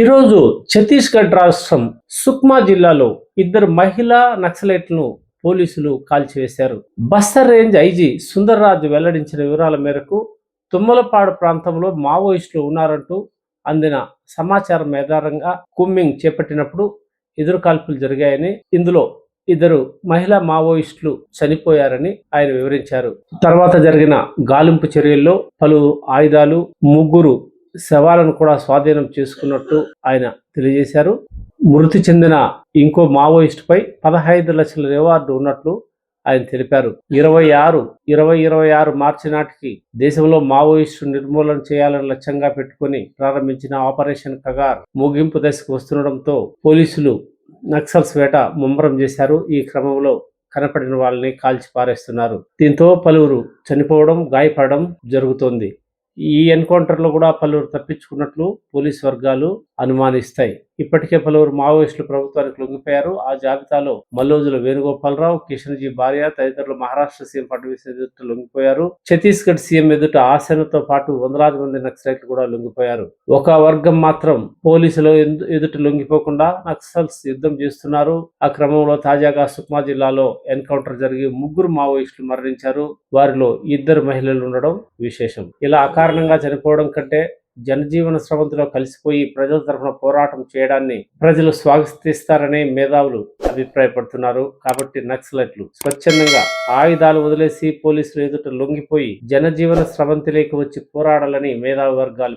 ఈరోజు ఛత్తీస్గఢ్ రాష్ట్రం సుక్మా జిల్లాలో ఇద్దరు మహిళా నక్సలైట్లను పోలీసులు కాల్చివేశారు. బస్తర్ రేంజ్ ఐజీ సుందర్రాజు వెల్లడించిన వివరాల మేరకు తుమ్మలపాడు ప్రాంతంలో మావోయిస్టులు ఉన్నారంటూ అందిన సమాచారం ఆధారంగా కుమ్మింగ్ చేపట్టినప్పుడు ఎదురు కాల్పులు జరిగాయని ఇందులో ఇద్దరు మహిళా మావోయిస్టులు చనిపోయారని ఆయన వివరించారు. తర్వాత జరిగిన గాలింపు చర్యల్లో పలు ఆయుధాలు ముగ్గురు శవాలను కూడా స్వాధీనం చేసుకున్నట్టు ఆయన తెలియజేశారు. మృతి చెందిన ఇంకో మావోయిస్టుపై పదహైదు లక్షల రివార్డు ఉన్నట్లు ఆయన తెలిపారు. ఇరవై ఆరు ఇరవై ఇరవై ఆరు మార్చి నాటికి దేశంలో మావోయిస్టు నిర్మూలన చేయాలని లక్ష్యంగా పెట్టుకుని ప్రారంభించిన ఆపరేషన్ కగార్ ముగింపు దశకు వస్తుండటంతో పోలీసులు నక్సల్స్ వేట ముమ్మరం చేశారు. ఈ క్రమంలో కనపడిన వాళ్ళని కాల్చి పారేస్తున్నారు. దీంతో పలువురు చనిపోవడం గాయపడడం జరుగుతోంది. ఈ ఎన్కౌంటర్లో కూడా పలువురు తప్పించుకున్నట్లు పోలీస్ వర్గాలు అనుమానిస్తాయి. ఇప్పటికే పలువురు మావోయిస్టులు ప్రభుత్వానికి లొంగిపోయారు. ఆ జాబితాలో మల్లోజుల వేణుగోపాలరావు కిషన్జీ భార్య తదితరులు మహారాష్ట్ర సీఎం ఫడ్నవీస్ ఎదుట లొంగిపోయారు. ఛత్తీస్గఢ్ సీఎం ఎదుట ఆసేనతో పాటు వందలాది మంది నక్సలైట్లు కూడా లొంగిపోయారు. ఒక వర్గం మాత్రం పోలీసులు ఎందు- ఎదుట లొంగిపోకుండా నక్సల్స్ యుద్ధం చేస్తున్నారు. ఆ క్రమంలో తాజాగా సుక్మా జిల్లాలో ఎన్కౌంటర్ జరిగి ముగ్గురు మావోయిస్టులు మరణించారు. వారిలో ఇద్దరు మహిళలు ఉండడం విశేషం. ఇలా అకారణంగా చనిపోవడం కంటే జనజీవన స్రవంతిలో కలిసిపోయి ప్రజల తరఫున పోరాటం చేయడాన్ని ప్రజలు స్వాగతిస్తారనే మేధావులు అభిప్రాయపడుతున్నారు. కాబట్టి నక్సలైట్లు స్వచ్ఛందంగా ఆయుధాలు వదిలేసి పోలీసులు ఎదుట లొంగిపోయి జనజీవన స్రవంతిలోకి వచ్చి పోరాడాలని మేధావి వర్గాలు